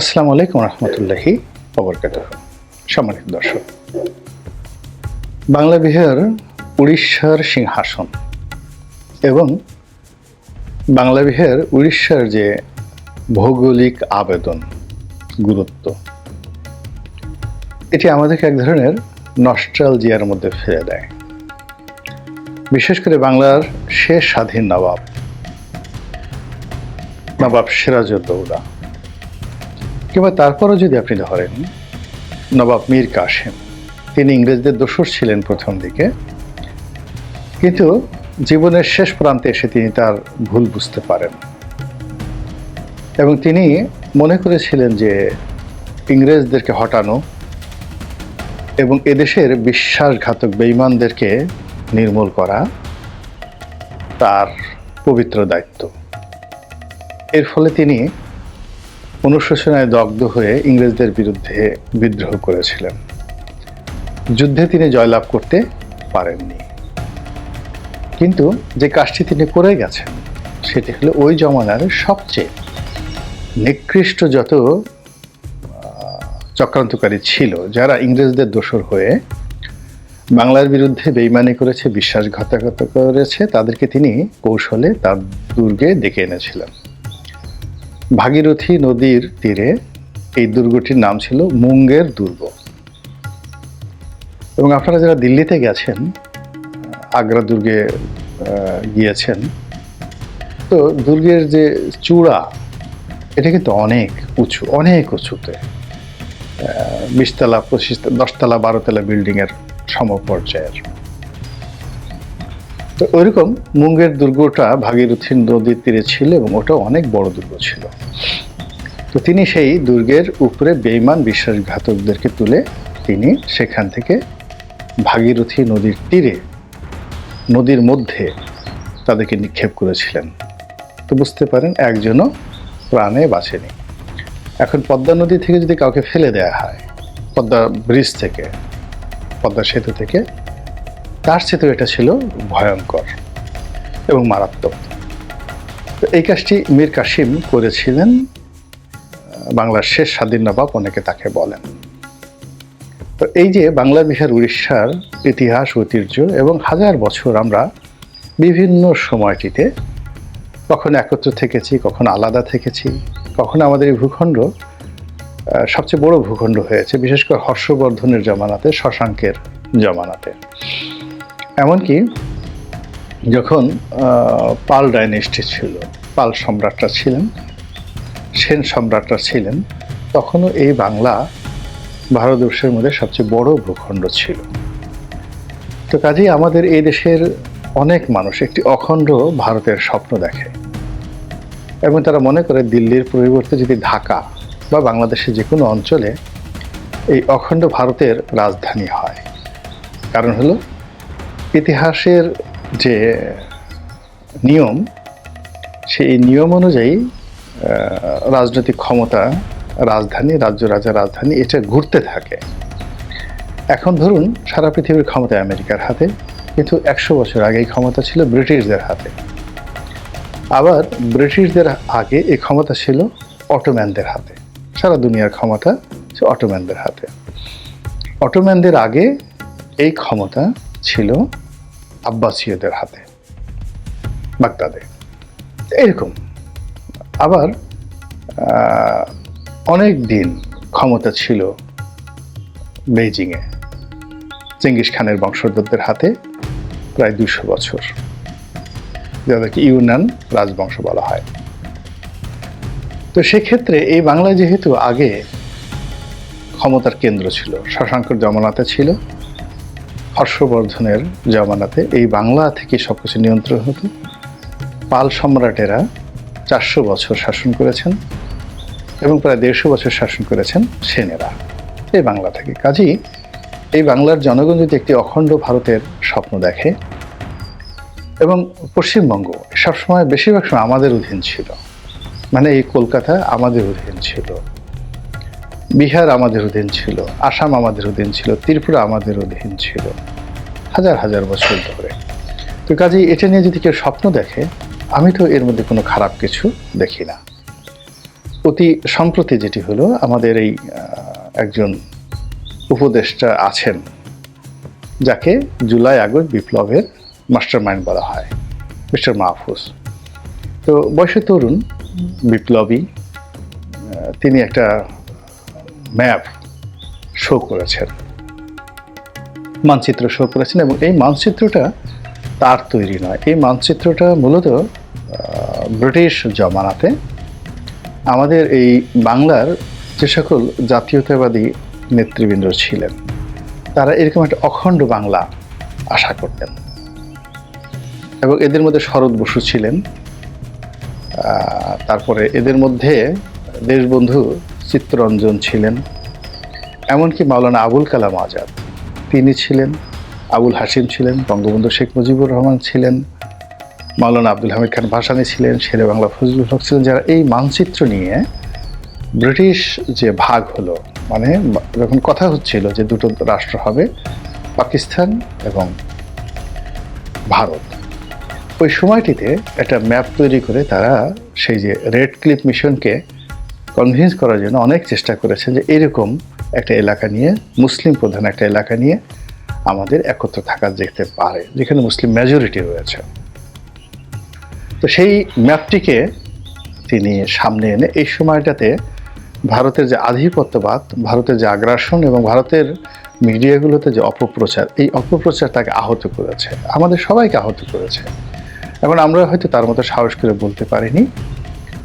আসসালামু আলাইকুম রহমতুল্লাহি অবরকাত সম্মানিত দর্শক, বাংলা বিহার উড়িষ্যার সিংহাসন এবং বাংলা বিহার উড়িষ্যার যে ভৌগোলিক আবেদন, গুরুত্ব, এটি আমাদেরকে এক ধরনের নস্ট্রাল জিয়ার মধ্যে ফেলে দেয়। বিশেষ করে বাংলার শেষ স্বাধীন নবাব নবাব সিরাজউদ্দৌলা। কিংবা তারপরও যদি আপনি ধরেন, নবাব মীর কাসেম, তিনি ইংরেজদের দোসর ছিলেন প্রথম দিকে, কিন্তু জীবনের শেষ প্রান্তে এসে তিনি তার ভুল বুঝতে পারেন। এবং তিনি মনে করেছিলেন যে ইংরেজদেরকে হটানো এবং এদেশের বিশ্বাসঘাতক বেঈমানদেরকে নির্মূল করা তার পবিত্র দায়িত্ব। এর ফলে তিনি অনুশোচনায় দগ্ধ হয়ে ইংরেজদের বিরুদ্ধে বিদ্রোহ করেছিলেন। যুদ্ধে তিনি জয়লাভ করতে পারেননি। কিন্তু যে কাজটি তিনি করে গেছেন, সেটি হলো ওই জমানার সবচেয়ে নিকৃষ্ট যত চক্রান্তকারী ছিল, যারা ইংরেজদের দোসর হয়ে বাংলার বিরুদ্ধে বেইমানি করেছে, বিশ্বাসঘাতকতা করেছে, তাদেরকে তিনি কৌশলে তার দুর্গে ডেকে এনেছিলেন। ভাগীরথী নদীর তীরে এই দুর্গটির নাম ছিল মুঙ্গের দুর্গ। এবং আপনারা যারা দিল্লিতে গেছেন, আগ্রা দুর্গে গিয়েছেন, তো দুর্গের যে চূড়া, এটা কিন্তু অনেক উঁচু, অনেক উঁচুতে। বিশতলা পঁচিশ দশতলা, বারোতলা বিল্ডিংয়ের সমপর্যায়ের। তো ওইরকম মুঙ্গের দুর্গটা ভাগীরথী নদীর তীরে ছিল এবং ওটা অনেক বড় দুর্গ ছিল। তো তিনি সেই দুর্গের উপরে বেইমান বিশ্বাসঘাতকদেরকে তুলে তিনি সেখান থেকে ভাগীরথী নদীর তীরে, নদীর মধ্যে তাদেরকে নিক্ষেপ করেছিলেন। তো বুঝতে পারেন একজনও প্রাণে বাঁচেনি। এখন পদ্মা নদী থেকে যদি কাউকে ফেলে দেওয়া হয়, পদ্মা ব্রিজ থেকে, পদ্মা সেতু থেকে তার চেয়েও এটা ছিল ভয়ঙ্কর এবং মারাত্মক। তো এই কাজটি মীর কাসিম করেছিলেন বাংলার শেষ স্বাধীন নবাব অনেকে তাকে বলেন। তো এই যে বাংলা বিহার উড়িষ্যার ইতিহাস, ঐতিহ্য এবং হাজার বছর আমরা বিভিন্ন সময়টিতে কখনো একত্র থেকেছি, কখনো আলাদা থেকেছি, কখনো আমাদের এই ভূখণ্ড সবচেয়ে বড় ভূখণ্ড হয়েছে, বিশেষ করে হর্ষবর্ধনের জমানাতে, শশাঙ্কের জমানাতে। এমনকি যখন পাল ডাইনেস্টি ছিল, পাল সম্রাটরা ছিলেন, সেন সম্রাটরা ছিলেন, তখনও এই বাংলা ভারতবর্ষের মধ্যে সবচেয়ে বড় ভূখণ্ড ছিল। তো কাজেই আমাদের এই দেশের অনেক মানুষ একটি অখণ্ড ভারতের স্বপ্ন দেখে। এবং তারা মনে করে দিল্লির পরিবর্তে যদি ঢাকা বা বাংলাদেশের যে কোনো অঞ্চলে এই অখণ্ড ভারতের রাজধানী হয়। কারণ হলো ইতিহাসের যে নিয়ম, সেই নিয়ম অনুযায়ী রাজনৈতিক ক্ষমতা, রাজধানী, রাজ্য, রাজা, রাজধানী, এটা ঘুরতে থাকে। এখন ধরুন, সারা পৃথিবীর ক্ষমতা আমেরিকার হাতে, কিন্তু একশো বছর আগে এই ক্ষমতা ছিল ব্রিটিশদের হাতে। আবার ব্রিটিশদের আগে এই ক্ষমতা ছিল অটোম্যানদের হাতে। সারা দুনিয়ার ক্ষমতা অটোম্যানদের হাতে। অটোম্যানদের আগে এই ক্ষমতা ছিল আব্বাসীয়দের হাতে, বাগদাদে। এরকম। আবার অনেক দিন ক্ষমতা ছিল বেইজিংয়ে। চেঙ্গিস খানের বংশধরদের হাতে প্রায় দুশো বছর। যাদেরকে ইউনান রাজবংশ বলা হয়। তো সেক্ষেত্রে এই বাংলা যেহেতু আগে ক্ষমতার কেন্দ্র ছিল শশাঙ্কর জমানাতে ছিল হর্ষবর্ধনের জমানাতে এই বাংলা থেকে সব কিছু নিয়ন্ত্রণ হতো। পাল সম্রাটেরা চারশো বছর শাসন করেছেন এবং প্রায় দেড়শো বছর শাসন করেছেন সেনেরা। এই বাংলা থেকে। কাজেই এই বাংলার জনগণ যদি একটি অখণ্ড ভারতের স্বপ্ন দেখে এবং পশ্চিমবঙ্গ, সবসময় বেশিরভাগ সময় আমাদের অধীন ছিল। মানে এই কলকাতা আমাদের অধীন ছিল। বিহার আমাদের অধীন ছিল, আসাম আমাদের অধীন ছিল, ত্রিপুরা আমাদের অধীন ছিল, হাজার হাজার বছর ধরে। তো কাজেই এটা নিয়ে যদি কেউ স্বপ্ন দেখে, আমি তো এর মধ্যে কোনো খারাপ কিছু দেখি না। অতি সম্প্রতি যেটি হলো, আমাদের এই একজন উপদেষ্টা আছেন, যাকে জুলাই আগস্ট বিপ্লবের মাস্টার মাইন্ড বলা হয়, মিস্টার মাহফুজ। তো বয়সে তরুণ, বিপ্লবী তিনি একটা ম্যাপ শো করেছেন। মানচিত্র শো করেছেন এবং এই মানচিত্রটা তার তৈরি নয়। এই মানচিত্রটা মূলত ব্রিটিশ জমানাতে আমাদের এই বাংলার যে সকল জাতীয়তাবাদী নেতৃবৃন্দ ছিলেন, তারা এরকম একটা অখণ্ড বাংলা আশা করতেন। এবং এদের মধ্যে শরৎ বসু ছিলেন। তারপরে এদের মধ্যে দেশবন্ধু চিত্তরঞ্জন ছিলেন, এমনকি মাওলানা আবুল কালাম আজাদ। তিনি ছিলেন, আবুল হাসিম ছিলেন, বঙ্গবন্ধু শেখ মুজিবুর রহমান ছিলেন, মাওলানা আব্দুল হামিদ খান ভাসানী ছিলেন, শেরে বাংলা ফজলুল হক ছিলেন। যারা এই মানচিত্র নিয়ে ব্রিটিশ যে ভাগ হলো মানে যখন কথা হচ্ছিল যে দুটো রাষ্ট্র হবে, পাকিস্তান এবং ভারত, ওই সময়টিতে একটা ম্যাপ তৈরি করে তারা সেই যে রেড ক্লিপ মিশনকে কনভিন্স করার জন্য অনেক চেষ্টা করেছে যে এরকম একটা এলাকা নিয়ে, মুসলিম প্রধান একটা এলাকা নিয়ে আমাদের একত্র থাকা যেতে পারে, যেখানে মুসলিম মেজরিটি রয়েছে। তো সেই ম্যাপটিকে তিনি সামনে এনে এই সময়টাতে ভারতের যে আধিপত্যবাদ, ভারতের যে আগ্রাসন এবং ভারতের মিডিয়াগুলোতে যে অপপ্রচার, এই অপপ্রচার তাকে আহত করেছে। আমাদের সবাইকে আহত করেছে। এখন আমরা হয়তো তার মতো সাহস করে বলতে পারিনি।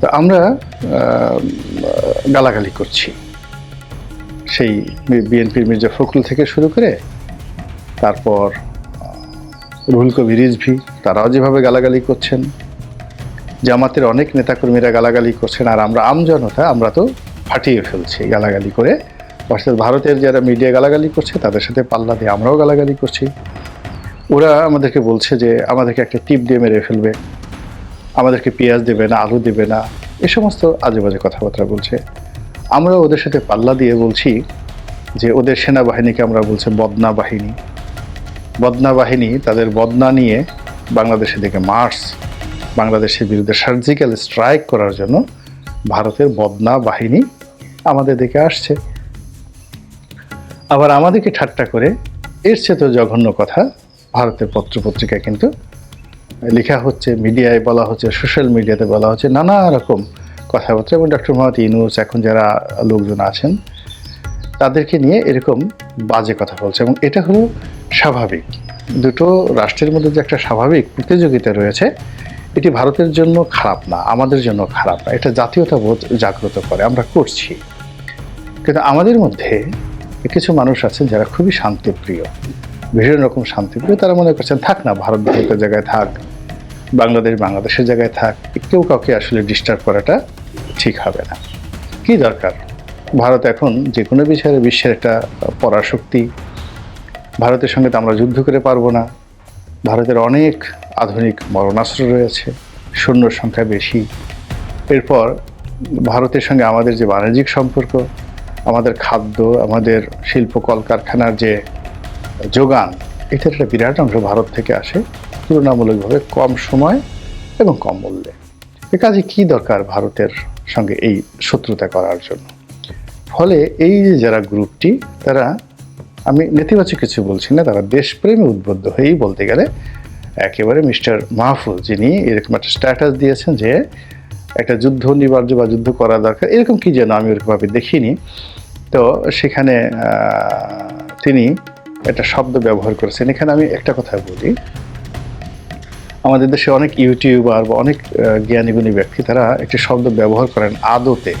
তো আমরা গালাগালি করছি। সেই বিএনপির মির্জা ফখরুল থেকে শুরু করে, তারপর রুহুল কবির রিজভি, তারাও যেভাবে গালাগালি করছেন, জামাতের অনেক নেতাকর্মীরা গালাগালি করছেন, আর আমরা আমজনতা আমরা তো ফাটিয়ে ফেলছি গালাগালি করে। অর্থাৎ ভারতের যারা মিডিয়া গালাগালি করছে, তাদের সাথে পাল্লা দিয়ে আমরাও গালাগালি করছি। ওরা আমাদেরকে বলছে যে, আমাদেরকে একটা টিপ দিয়ে মেরে ফেলবে। আমাদেরকে পেঁয়াজ দেবে না, আলু দেবে না, এ সমস্ত আজে বাজে কথাবার্তা বলছে। আমরা ওদের সাথে পাল্লা দিয়ে বলছি যে ওদের সেনাবাহিনীকে আমরা বলছি বদনা বাহিনী। বদনা বাহিনী তাদের বদনা নিয়ে বাংলাদেশের দিকে মার্চ, বাংলাদেশের বিরুদ্ধে সার্জিক্যাল স্ট্রাইক করার জন্য ভারতের বদনা বাহিনী আমাদের দিকে আসছে। আবার আমাদেরকে ঠাট্টা করে, এর চেয়ে তো জঘন্য কথা ভারতের পত্রপত্রিকায় কিন্তু লেখা হচ্ছে, মিডিয়ায় বলা হচ্ছে, সোশ্যাল মিডিয়াতে বলা হচ্ছে, নানা রকম কথাবার্তা। এবং ডক্টর মোহাম্মদ ইউনুস এখন যারা লোকজন আছেন, তাদেরকে নিয়ে এরকম বাজে কথা বলছে। এবং এটা হলো স্বাভাবিক। দুটো রাষ্ট্রের মধ্যে যে একটা স্বাভাবিক প্রতিযোগিতা রয়েছে, এটি ভারতের জন্য খারাপ না, আমাদের জন্য খারাপ না। এটা জাতীয়তাবোধ জাগ্রত করে, আমরা করছি। কিন্তু আমাদের মধ্যে কিছু মানুষ আছেন যারা খুবই শান্তিপ্রিয়। ভীষণ রকম শান্তিপ্রিয় তারা মনে করছেন, থাক না, ভারত ভারতের জায়গায় থাক, বাংলাদেশ বাংলাদেশের জায়গায় থাক, কেউ কাউকে আসলে ডিস্টার্ব করাটা ঠিক হবে না। কি দরকার? ভারত এখন যে কোনো বিষয়ে বিশ্বের একটা পরাশক্তি। ভারতের সঙ্গে তো আমরা যুদ্ধ করে পারব না। ভারতের অনেক আধুনিক মরণাস্ত্র রয়েছে, সৈন্যর সংখ্যা বেশি। এরপর ভারতের সঙ্গে আমাদের যে বাণিজ্যিক সম্পর্ক, আমাদের খাদ্য, আমাদের শিল্প কলকারখানার যে যোগান। এটার একটা বিরাট অংশ ভারত থেকে আসে, তুলনামূলকভাবে কম সময় এবং কম মূল্যে। এ কাজে কী দরকার ভারতের সঙ্গে এই শত্রুতা করার জন্য? ফলে এই যে যারা গ্রুপটি তারা, আমি নেতিবাচক কিছু বলছি না, তারা দেশপ্রেমে উদ্বুদ্ধ হয়েই বলতে গেলে একেবারে মিস্টার মাহফুজ, যিনি এরকম একটা স্ট্যাটাস দিয়েছেন যে একটা যুদ্ধ অনিবার্য বা যুদ্ধ করা দরকার, এরকম কি যেন আমি ওরকমভাবে দেখিনি। তো সেখানে তিনি একটা শব্দ ব্যবহার করেছেন। এখানে আমি একটা কথা বলি। আমাদের দেশে অনেক ইউটিউবার বা অনেক জ্ঞানীগুণী ব্যক্তি, তারা একটি শব্দ ব্যবহার করেন আদতে।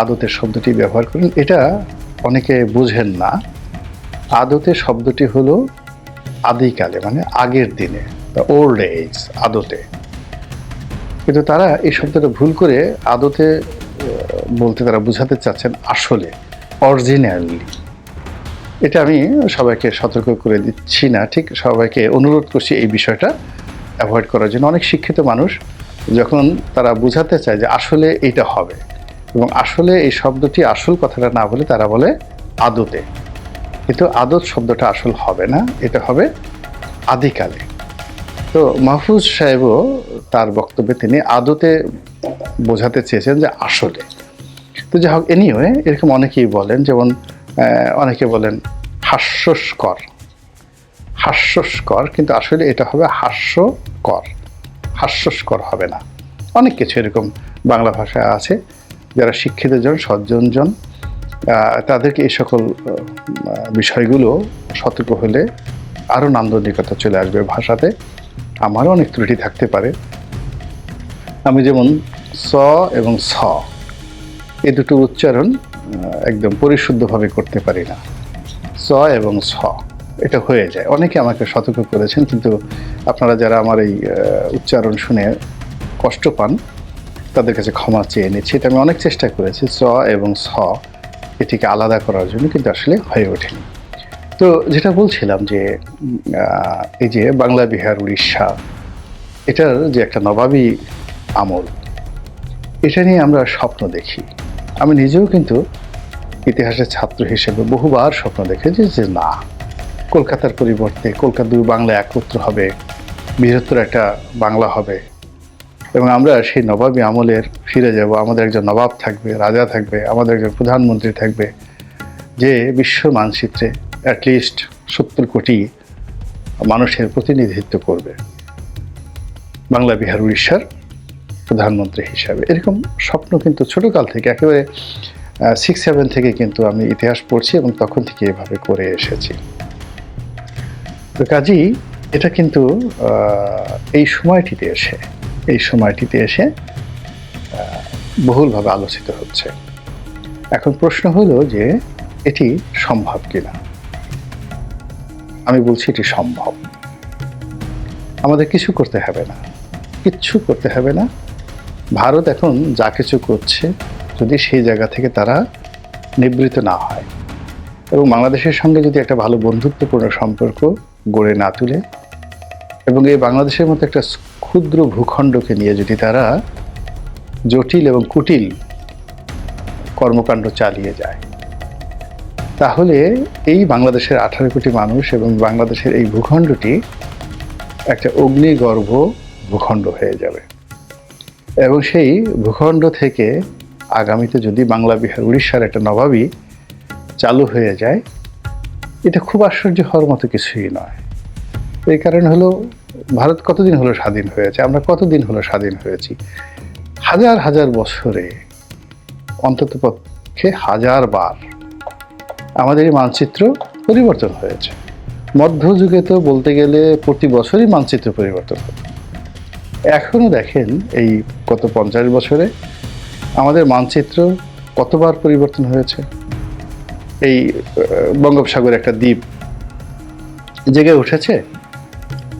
আদতের শব্দটি ব্যবহার করেন। এটা অনেকে বুঝেন না। আদতে শব্দটি হলো আদিকালে মানে আগের দিনে ওল্ড এজ আদতে। কিন্তু তারা এই শব্দটা ভুল করে আদতে বলতে তারা বোঝাতে চাচ্ছেন আসলে অরিজিনালি এটা আমি সবাইকে সতর্ক করে দিচ্ছি না, ঠিক? সবাইকে অনুরোধ করছি এই বিষয়টা অ্যাভয়েড করার জন্য। অনেক শিক্ষিত মানুষ যখন তারা বোঝাতে চায় যে আসলে এটা হবে এবং আসলে এই শব্দটি আসল কথাটা না বলে তারা বলে আদতে। কিন্তু আদত শব্দটা আসল হবে না, এটা হবে আদিকালে। তো মাহফুজ সাহেবও তার বক্তব্যে তিনি আদতে বোঝাতে চেয়েছেন যে আসলে। তো যাই হোক এনিওয়ে এরকম অনেকেই বলেন, যেমন অনেকে বলেন হাস্যস্কর। হাস্যস্কর কিন্তু আসলে এটা হবে হাস্যকর। হাস্যস্কর হবে না। অনেক কিছু এরকম বাংলা ভাষায় আছে। যারা শিক্ষিত জন, সজ্জন জন তাদেরকে এই সকল বিষয়গুলো সতর্ক হলে আরও নান্দনিকতা চলে আসবে ভাষাতে। আমারও অনেক ত্রুটি থাকতে পারে। আমি যেমন স এবং স এই দুটো উচ্চারণ একদম পরিশুদ্ধভাবে করতে পারি না। স এবং স, এটা হয়ে যায়। অনেকে আমাকে সতর্ক করেছেন, কিন্তু আপনারা যারা আমার এই উচ্চারণ শুনে কষ্ট পান, তাদের কাছে ক্ষমা চেয়ে নিচ্ছি। এটা আমি অনেক চেষ্টা করেছি, স এবং স এটিকে আলাদা করার জন্য, কিন্তু আসলে হয়ে ওঠেনি। তো যেটা বলছিলাম যে এই যে বাংলা, বিহার, উড়িষ্যা, এটার যে একটা নবাবী আমল, এটা নিয়ে আমরা স্বপ্ন দেখি। আমি নিজেও কিন্তু ইতিহাসের ছাত্র হিসেবে বহুবার স্বপ্ন দেখেছি যে না, কলকাতার পরিবর্তে কলকাতা দুই বাংলা একত্র হবে, বৃহত্তর একটা বাংলা হবে। এবং আমরা সেই নবাবী আমলের ফিরে যাব, আমাদের একজন নবাব থাকবে, রাজা থাকবে, আমাদের একজন প্রধানমন্ত্রী থাকবে, যে বিশ্ব মানচিত্রে অ্যাটলিস্ট সত্তর কোটি মানুষের প্রতিনিধিত্ব করবে। বাংলা বিহার উড়িষ্যার প্রধানমন্ত্রী হিসাবে। এরকম স্বপ্ন কিন্তু ছোটকাল থেকে, একেবারে সিক্স সেভেন থেকে কিন্তু আমি ইতিহাস পড়ছি এবং তখন থেকে এভাবে করে এসেছি। তো কাজেই এটা কিন্তু এই সময়টিতে এসে, এই সময়টিতে এসে বহুলভাবে আলোচিত হচ্ছে। এখন প্রশ্ন হলো যে, এটি সম্ভব কিনা? আমি বলছি এটি সম্ভব। আমাদের কিছু করতে হবে না। কিচ্ছু করতে হবে না। ভারত এখন যা কিছু করছে যদি সেই জায়গা থেকে তারা নিবৃত না হয়। এবং বাংলাদেশের সঙ্গে যদি একটা ভালো বন্ধুত্বপূর্ণ সম্পর্ক গড়ে না তুলে, এবং এই বাংলাদেশের মতো একটা ক্ষুদ্র ভূখণ্ডকে নিয়ে যদি তারা জটিল এবং কুটিল কর্মকাণ্ড চালিয়ে যায়, তাহলে এই বাংলাদেশের আঠারো কোটি মানুষ এবং বাংলাদেশের এই ভূখণ্ডটি একটা অগ্নিগর্ভ ভূখণ্ড হয়ে যাবে। এবং সেই ভূখণ্ড থেকে আগামীতে যদি বাংলা বিহার, উড়িষ্যার একটা নবাবী চালু হয়ে যায়, এটা খুব আশ্চর্য হওয়ার মতো কিছুই নয়। এই কারণ হলো, ভারত কতদিন হলো স্বাধীন হয়েছে? আমরা কতদিন হলো স্বাধীন হয়েছি? হাজার হাজার বছরে অন্তত পক্ষে হাজার বার আমাদের এই মানচিত্র পরিবর্তন হয়েছে। মধ্যযুগে তো বলতে গেলে প্রতি বছরই মানচিত্র পরিবর্তন হতো। এখনও দেখেন এই গত পঞ্চাশ বছরে আমাদের মানচিত্র কতবার পরিবর্তন হয়েছে? এই বঙ্গোপসাগর একটা দ্বীপ জেগে উঠেছে,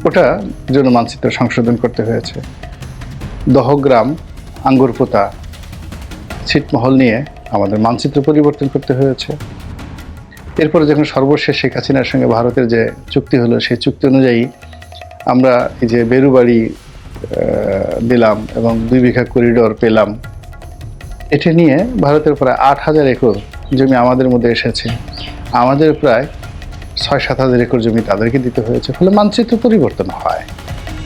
ওটা জন্য মানচিত্র সংশোধন করতে হয়েছে। দহগ্রাম, আঙ্গুরপোতা, ছিটমহল নিয়ে আমাদের মানচিত্র পরিবর্তন করতে হয়েছে। এরপরে যখন সর্বশেষ শেখ হাসিনার সঙ্গে ভারতের যে চুক্তি হলো, সেই চুক্তি অনুযায়ী আমরা এই যে বেরুবাড়ি দিলাম এবং দুই বিঘা করিডোর পেলাম। এটা নিয়ে ভারতের প্রায় আট হাজার একর জমি আমাদের মধ্যে এসেছে। আমাদের প্রায় ছয় সাত হাজার একর জমি তাদেরকে দিতে হয়েছে, ফলে মানচিত্র পরিবর্তন হয়,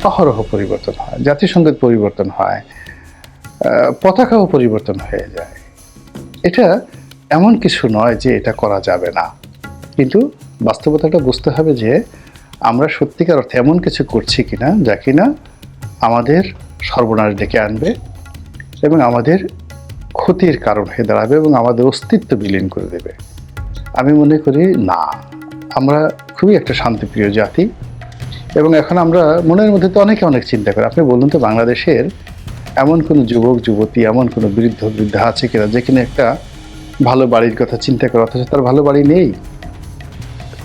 অহরহ পরিবর্তন হয়, জাতিসংঘের পরিবর্তন হয় পতাকাও পরিবর্তন হয়ে যায়। এটা এমন কিছু নয় যে এটা করা যাবে না। কিন্তু বাস্তবতাটা বুঝতে হবে যে আমরা সত্যিকার অর্থে এমন কিছু করছি কিনা, যা কিনা আমাদের সর্বনাশ ডেকে আনবে এবং আমাদের ক্ষতির কারণ হয়ে দাঁড়াবে এবং আমাদের অস্তিত্ব বিলীন করে দেবে। আমি মনে করি না। আমরা খুবই একটা শান্তিপ্রিয় জাতি এবং এখন আমরা মনের মধ্যে তো অনেকে অনেক চিন্তা করে। আপনি বলুন তো, বাংলাদেশের এমন কোনো যুবক, যুবতী, এমন কোনো বৃদ্ধ, বৃদ্ধা আছে কিনা যে কিনা একটা ভালো বাড়ির কথা চিন্তা করে, অথচ তার ভালো বাড়ি নেই?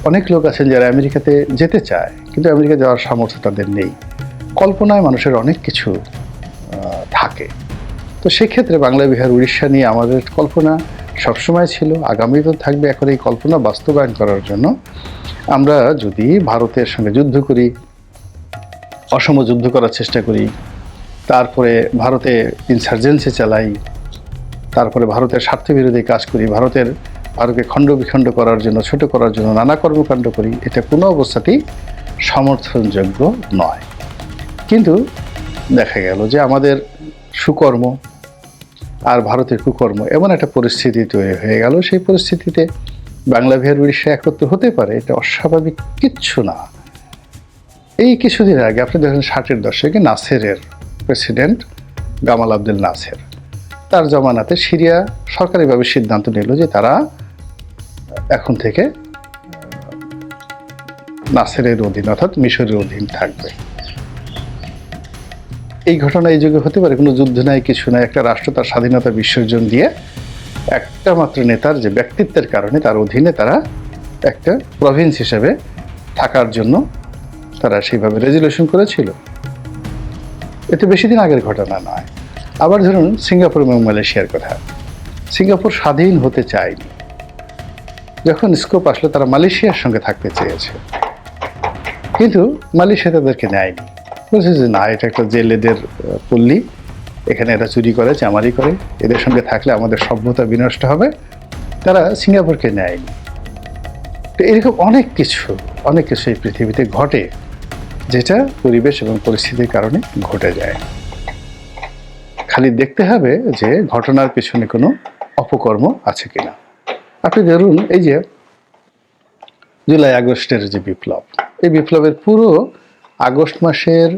অনেক লোক আছেন যারা আমেরিকাতে যেতে চায়, কিন্তু আমেরিকা যাওয়ার সামর্থ্য তাদের নেই। কল্পনায় মানুষের অনেক কিছু থাকে। তো সেক্ষেত্রে বাংলা বিহার উড়িষ্যা নিয়ে আমাদের কল্পনা সবসময় ছিল আগামীতেও থাকবে এখন এই কল্পনা বাস্তবায়ন করার জন্য। আমরা যদি ভারতের সঙ্গে যুদ্ধ করি, অসম যুদ্ধ করার চেষ্টা করি, তারপরে ভারতে ইনসার্জেন্সি চালাই, তারপরে ভারতের স্বার্থ বিরোধী কাজ করি, ভারতের, ভারতকে খণ্ড বিখণ্ড করার জন্য, ছোট করার জন্য, নানা কর্মকাণ্ড করি, এটা কোনো অবস্থাতেই সমর্থনযোগ্য নয়। কিন্তু দেখা গেল যে আমাদের সুকর্ম আর ভারতের কুকর্ম এমন একটা পরিস্থিতি তৈরি হয়ে গেল। সেই পরিস্থিতিতে বাংলা বিহার উড়িষ্যা একত্র হতে পারে, এটা অস্বাভাবিক কিচ্ছু না। এই কিছুদিন আগে আপনি দেখেন ষাটের দশকে নাসেরের প্রেসিডেন্ট গামাল আব্দুল নাসের। তার জমানাতে সিরিয়া সরকারিভাবে সিদ্ধান্ত নিল যে তারা এখন থেকে নাসেরের অধীন অর্থাৎ মিশরের অধীন থাকবে। এই ঘটনা এই যুগে হতে পারে, কোনো যুদ্ধ নাই, কিছু নাই, একটা রাষ্ট্র তার স্বাধীনতা বিসর্জন দিয়ে একটা মাত্র নেতার যে ব্যক্তিত্বের কারণে তার অধীনে তারা একটা প্রভিন্স হিসেবে থাকার জন্য তারা সেইভাবে রেজুলেশন করেছিল। এতে বেশি দিন আগের ঘটনা নয়। আবার ধরুন সিঙ্গাপুর এবং মালয়েশিয়ার কথা। সিঙ্গাপুর স্বাধীন হতে চায়নি। যখন স্কোপ আসলো, তারা মালয়েশিয়ার সঙ্গে থাকতে চেয়েছে। কিন্তু মালয়েশিয়া তাদেরকে নেয়নি। বলছে যে, না, এটা একটা জেলেদের পল্লী। এখানে এরা চুরি করে, চামারি করে। এদের সঙ্গে থাকলে আমাদের সভ্যতা বিনষ্ট হবে। তারা সিঙ্গাপুরকে নেয়নি। তো এরকম অনেক কিছু অনেক কিছু এই পৃথিবীতে ঘটে, যেটা পরিবেশ এবং পরিস্থিতির কারণে ঘটে যায়। খালি দেখতে হবে যে, ঘটনার পিছনে কোনো অপকর্ম আছে কিনা। আপনি ধরুন, এই যে, জুলাই আগস্টের যে বিপ্লব, এই বিপ্লবের পুরো আগস্ট মাসের